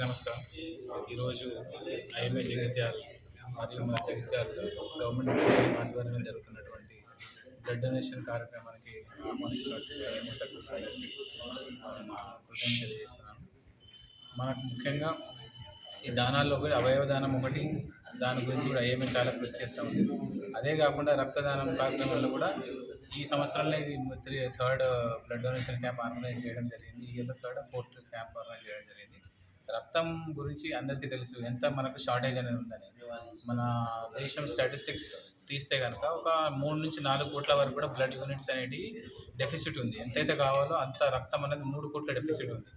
నమస్కారం. ఈరోజు ఐఎంఏ జగిత్యాల మరియు మా జగిత్యాల గవర్నమెంట్ ఆధ్వర్యంలో జరుగుతున్నటువంటి బ్లడ్ డొనేషన్ కార్యక్రమానికి ఆహ్వానిస్తున్నటువంటి ఐఎంఏ తెలియజేస్తున్నాను. మనకు ముఖ్యంగా ఈ దానాల్లో ఒకటి అవయవ దానం ఒకటి దాని గురించి కూడా ఏమి చాలా కృషి చేస్తూ ఉంది. అదే కాకుండా రక్తదానం కార్యక్రమంలో కూడా ఈ సంవత్సరంలో ఇది three third blood donation camp organise చేయడం జరిగింది. ఈ ఇయర్లో థర్డ్ ఫోర్త్ క్యాంప్ ఆర్గనైజ్ చేయడం జరిగింది. రక్తం గురించి అందరికీ తెలుసు ఎంత మనకు షార్టేజ్ అనేది ఉందని మన దేశం స్టాటిస్టిక్స్ తీస్తే కనుక ఒక మూడు నుంచి నాలుగు కోట్ల వరకు కూడా బ్లడ్ యూనిట్స్ అనేటివి డెఫిసిట్ ఉంది. ఎంతైతే కావాలో అంత రక్తం అనేది మూడు కోట్ల డెఫిసిట్ ఉంది.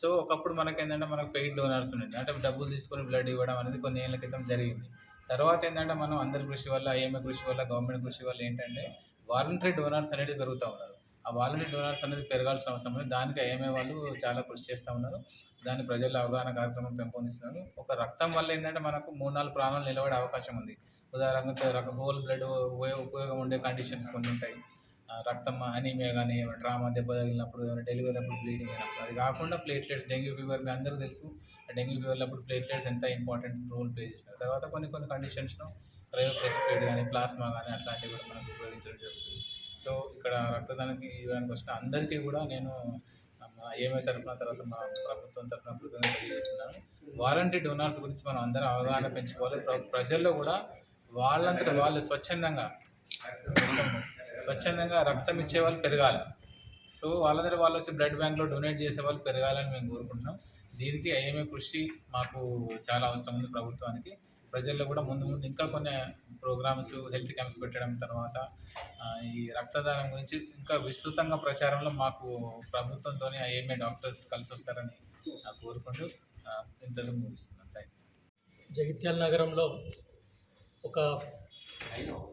సో ఒకప్పుడు మనకి ఏంటంటే మనకు పెయిడ్ డోనర్స్ ఉండింది. అంటే డబ్బులు తీసుకొని బ్లడ్ ఇవ్వడం అనేది కొన్ని ఏళ్ళ క్రితం జరిగింది. తర్వాత ఏంటంటే మనం అందరి కృషి వల్ల ఐఎంఏ కృషి వల్ల గవర్నమెంట్ కృషి వల్ల ఏంటంటే వాలంటరీ డోనర్స్ అనేది పెరుగుతూ ఉన్నారు. ఆ వాలంటరీ డోనర్స్ అనేది పెరగాల్సిన అవసరం ఉంది. దానికి ఐఎంఏ వాళ్ళు చాలా కృషి చేస్తూ ఉన్నారు. దాన్ని ప్రజల్లో అవగాహన కార్యక్రమం పెంపొందిస్తున్నారు ఒక రక్తం వల్ల ఏంటంటే మనకు మూడు నాలుగు ప్రాణాలు నిలబడే అవకాశం ఉంది. ఉదాహరణకు రక హోల్ బ్లడ్ ఉపయోగం ఉండే కండిషన్స్ కొన్ని ఉంటాయి. రక్తం అనీమియా కానీ డ్రామా దెబ్బ తగిలినప్పుడు డెలివరీ అప్పుడు బ్లీడింగ్ అయినప్పుడు. అది కాకుండా ప్లేట్లెట్స్ డెంగ్యూ ఫీవర్ మీ అందరూ తెలుసు. డెంగ్యూ ఫీవర్లో అప్పుడు ప్లేట్లెట్స్ ఎంత ఇంపార్టెంట్ రోల్ ప్లే చేస్తారు తర్వాత కొన్ని కొన్ని కండిషన్స్ను క్రయోప్రెసిపేట్ కానీ ప్లాస్మా కానీ అట్లాంటివి కూడా మనకు ఉపయోగించడం జరుగుతుంది. సో ఇక్కడ రక్తదానికి ఇవ్వడానికి వచ్చిన అందరికీ కూడా నేను ఏమై తరఫున తర్వాత మా ప్రభుత్వం తరఫున కృతజ్ఞత తెలియజేస్తున్నాను. వాలంటీ డోనార్స్ గురించి మనం అందరం అవగాహన పెంచుకోవాలి. ప్ర- ప్రజల్లో కూడా వాళ్ళంతట వాళ్ళు స్వచ్ఛందంగా స్వచ్ఛందంగా రక్తం ఇచ్చే వాళ్ళు పెరగాలి. సో వాళ్ళందరూ వాళ్ళు వచ్చి బ్లడ్ బ్యాంక్లో డొనేట్ చేసే వాళ్ళు పెరగాలని మేము కోరుకుంటున్నాం. దీనికి ఐఎంఏ కృషి మాకు చాలా అవసరం ఉంది ప్రభుత్వానికి. ప్రజల్లో కూడా ముందు ముందు ఇంకా కొన్ని ప్రోగ్రామ్స్ హెల్త్ క్యాంప్స్ పెట్టడం తర్వాత ఈ రక్తదానం గురించి ఇంకా విస్తృతంగా ప్రచారంలో మాకు ప్రభుత్వంతో ఐఎంఏ డాక్టర్స్ కలిసి వస్తారని ఆ, కోరుకుంటూ ఇంతలో ముగిస్తున్నాను. థ్యాంక్ యూ జగిత్యాల నగరంలో ఒక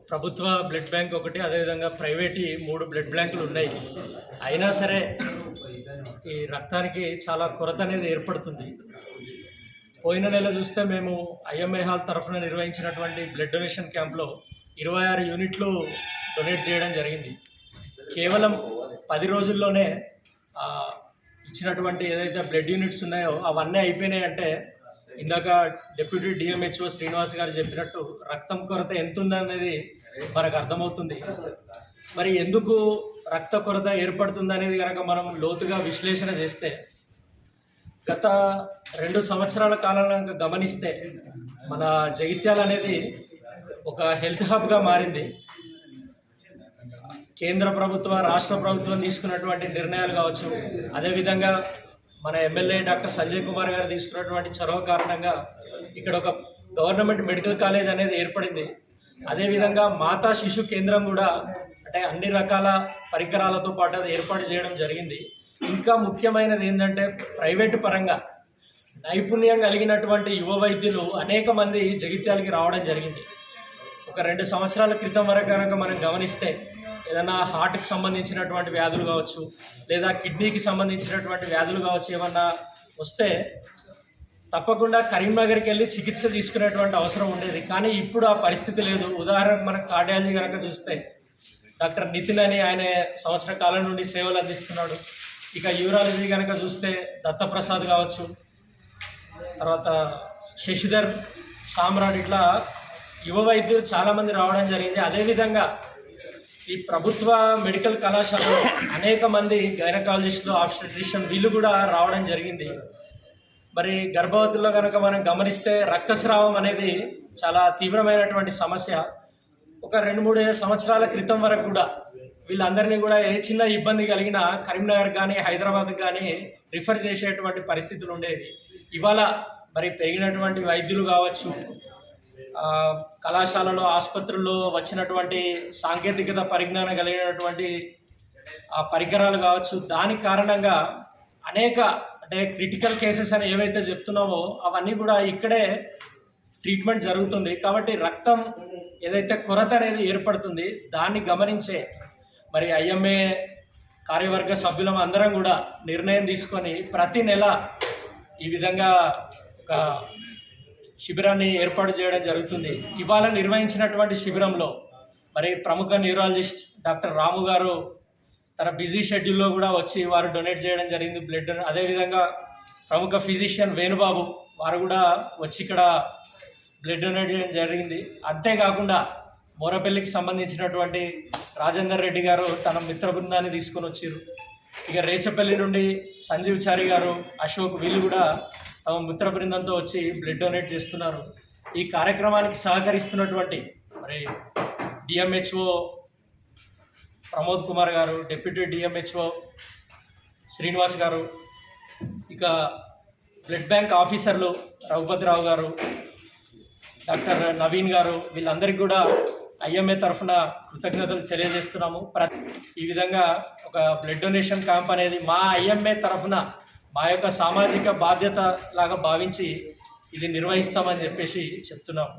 ప్రభుత్వ బ్లడ్ బ్యాంక్ ఒకటి అదేవిధంగా ప్రైవేట్ మూడు బ్లడ్ బ్యాంకులు ఉన్నాయి. అయినా సరే ఈ రక్తానికి చాలా కొరత అనేది ఏర్పడుతుంది. పోయిన నెల చూస్తే మేము ఐఎంఏ హాల్ తరఫున నిర్వహించినటువంటి బ్లడ్ డొనేషన్ క్యాంప్లో ఇరవై ఆరు యూనిట్లు డొనేట్ చేయడం జరిగింది. కేవలం పది రోజుల్లోనే ఇచ్చినటువంటి ఏదైతే బ్లడ్ యూనిట్స్ ఉన్నాయో అవన్నీ అయిపోయినాయి అంటే ఇందాక డిప్యూటీ డిఎంహెచ్ఓ శ్రీనివాస్ గారు చెప్పినట్టు రక్తం కొరత ఎంత ఉందనేది మనకు అర్థమవుతుంది. మరి ఎందుకు రక్త కొరత ఏర్పడుతుందనేది కనుక మనం లోతుగా విశ్లేషణ చేస్తే గత రెండు సంవత్సరాల కాలంలో గమనిస్తే మన జగిత్యాల అనేది ఒక హెల్త్ హబ్గా మారింది. కేంద్ర ప్రభుత్వ రాష్ట్ర ప్రభుత్వం తీసుకున్నటువంటి నిర్ణయాలు కావచ్చు అదేవిధంగా మన ఎమ్మెల్యే డాక్టర్ సంజయ్ కుమార్ గారు తీసుకున్నటువంటి చొరవ కారణంగా ఇక్కడ ఒక గవర్నమెంట్ మెడికల్ కాలేజ్ అనేది ఏర్పడింది. అదేవిధంగా మాతా శిశు కేంద్రం కూడా అంటే అన్ని రకాల పరికరాలతో పాటు అది ఏర్పాటు చేయడం జరిగింది. ఇంకా ముఖ్యమైనది ఏంటంటే ప్రైవేటు పరంగా నైపుణ్యం కలిగినటువంటి యువ వైద్యులు అనేక మంది జగిత్యాలకి రావడం జరిగింది. ఒక రెండు సంవత్సరాల క్రితం వరకు కనుక మనం గమనిస్తే ఏదైనా హార్ట్కి సంబంధించినటువంటి వ్యాధులు కావచ్చు లేదా కిడ్నీకి సంబంధించినటువంటి వ్యాధులు కావచ్చు ఏమన్నా వస్తే తప్పకుండా కరీంనగర్కి వెళ్ళి చికిత్స తీసుకునేటువంటి అవసరం ఉండేది. కానీ ఇప్పుడు ఆ పరిస్థితి లేదు. ఉదాహరణకు మనకు కార్డియాలజీ కనుక చూస్తే డాక్టర్ నితిన్ అని ఆయన సంవత్సర కాలం నుండి సేవలు అందిస్తున్నాడు. ఇక యువరాజుని కనుక చూస్తే దత్తప్రసాద్ కావచ్చు తర్వాత శశిధర్ సామ్రాట్ ఇట్లా యువ వైద్యులు చాలామంది రావడం జరిగింది. అదేవిధంగా ఈ ప్రభుత్వ మెడికల్ కళాశాలలో అనేక మంది గైనకాలజిస్టులు ఆబ్స్టెట్రిషియన్ వీళ్ళు కూడా రావడం జరిగింది. మరి గర్భవతుల్లో కనుక మనం గమనిస్తే రక్తస్రావం అనేది చాలా తీవ్రమైనటువంటి సమస్య. ఒక రెండు మూడు సంవత్సరాల క్రితం వరకు కూడా వీళ్ళందరినీ కూడా ఏ చిన్న ఇబ్బంది కలిగినా కరీంనగర్ కానీ హైదరాబాద్ కానీ రిఫర్ చేసేటువంటి పరిస్థితులు ఉండేవి. ఇవాళ మరి పెరిగినటువంటి వైద్యులు కావచ్చు కళాశాలలో ఆసుపత్రుల్లో వచ్చినటువంటి సాంకేతికత పరిజ్ఞానం కలిగినటువంటి ఆ పరికరాలు కావచ్చు దాని కారణంగా అనేక అంటే క్రిటికల్ కేసెస్ అని ఏవైతే చెప్తున్నామో అవన్నీ కూడా ఇక్కడే ట్రీట్మెంట్ జరుగుతుంది. కాబట్టి రక్తం ఏదైతే కొరత అనేది ఏర్పడుతుంది దాన్ని గమనించే మరి ఐఎంఏ కార్యవర్గ సభ్యులం అందరం కూడా నిర్ణయం తీసుకొని ప్రతి నెల ఈ విధంగా ఒక శిబిరాన్ని ఏర్పాటు చేయడం జరుగుతుంది. ఇవాళ నిర్వహించినటువంటి శిబిరంలో మరి ప్రముఖ న్యూరాలజిస్ట్ డాక్టర్ రాము గారు తన బిజీ షెడ్యూల్లో కూడా వచ్చి వారు డొనేట్ చేయడం జరిగింది బ్లడ్. అదేవిధంగా ప్రముఖ ఫిజిషియన్ వేణుబాబు వారు కూడా వచ్చి ఇక్కడ బ్లడ్ డొనేట్ చేయడం జరిగింది. అంతేకాకుండా మోరపల్లికి సంబంధించినటువంటి రాజేందర్ రెడ్డి గారు తన మిత్ర బృందాన్ని తీసుకొని వచ్చారు ఇక రేచపల్లి నుండి సంజీవ్ చారి గారు అశోక్ వీళ్ళు కూడా తమ మిత్ర బృందంతో వచ్చి బ్లడ్ డొనేట్ చేస్తున్నారు. ఈ కార్యక్రమానికి సహకరిస్తున్నటువంటి మరి డిఎంహెచ్ఓ ప్రమోద్ కుమార్ గారు డిప్యూటీ డిఎంహెచ్ఓ శ్రీనివాస్ గారు ఇక బ్లడ్ బ్యాంక్ ఆఫీసర్లు రఘుపతిరావు గారు డాక్టర్ నవీన్ గారు వీళ్ళందరికీ కూడా ఐఎంఏ తరఫున కృతజ్ఞతలు తెలియజేస్తున్నాము. ఈ విధంగా ఒక బ్లడ్ డొనేషన్ క్యాంప్ అనేది మా ఐఎంఏ తరఫున మా యొక్క సామాజిక బాధ్యత లాగా భావించి ఇది నిర్వహిస్తామని చెప్పేసి చెప్తున్నాము.